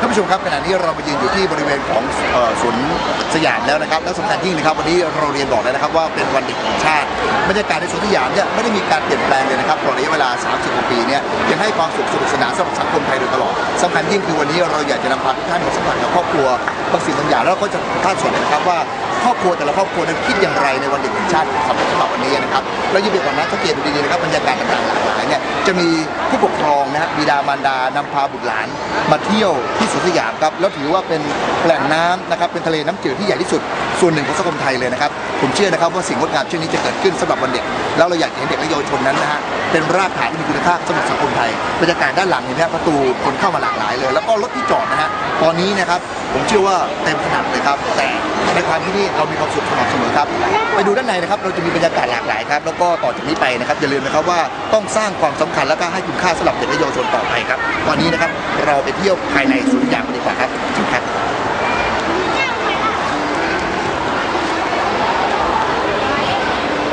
ท่านผู้ชมครับขณะนี้เรามายืนอยู่ที่บริเวณของเอ่อสวนสยามแล้วนะครับแล้วสำคัญยิ่งนะครับ วันนี้เราเรียนบอกเลยนะครับว่าเป็นวันเด็กแห่งชาติบรรยากาศในสวนสยามเนี่ยไม่ได้มีการเปลี่ยนแปลงเลยนะครับตลอดระยะเวลา 30กว่าปีเนี่ยยังให้ความสุขสนุกสนานสำหรับสังคมไทยโดยตลอดสำคัญยิ่งคือวันนี้เราอยากจะนำพาทุกท่านมาสัมผัสกับครอบครัวบางสิ่งบางอย่างแล้วก็จะท่านสอนนะครับว่าครอบครัวแต่ละครอบครัวนั้นคิดอย่างไรในวันเด็กแห่งชาติสำหรับฉบับวันนี้นะครับแล้วยิ่งไปกว่านั้นสังเกตดูดีๆนะครับบรรยากาศต่างๆ จะมีผู้ปกครองนะฮะบิดามารดานำพาบุตรหลานมาเที่ยวที่สวนสยามครับแล้วถือว่าเป็นแหล่งน้ำนะครับเป็นทะเลน้ำจืดที่ใหญ่ที่สุดส่วนหนึ่งของสังคมไทยเลยนะครับผมเชื่อนะครับว่าสิ่งงดงามเช่นนี้จะเกิดขึ้นสำหรับวันเด็ก แล้วเราอยากเห็นเด็กและเยาวชนนั้นนะฮะเป็นรากฐานที่มีคุณค่าสำหรับสังคมไทยบรรยากาศด้านหลังเห็นไหมครับประตูคนเข้ามาหลากหลายเลย แล้วก็รถที่จอดนะฮะตอนนี้นะครับ ผมเชื่อว่าเต็มขนาดเลยครับ แต่ในความที่นี่เรามีความสุขสม่ำเสมอครับ ไปดูด้านในนะครับ เราจะมีบรรยากาศหลากหลายครับ แล้วก็ต่อจากนี้ไปนะครับ อย่าลืมนะครับว่าต้องสร้างความสำคัญแล้วก็ให้คุณค่าสำหรับเด็กและเยาวชนต่อไปครับตอนนี้นะครับ เราไปเที่ยวภายในสวนสยามกันดีกว่าครับ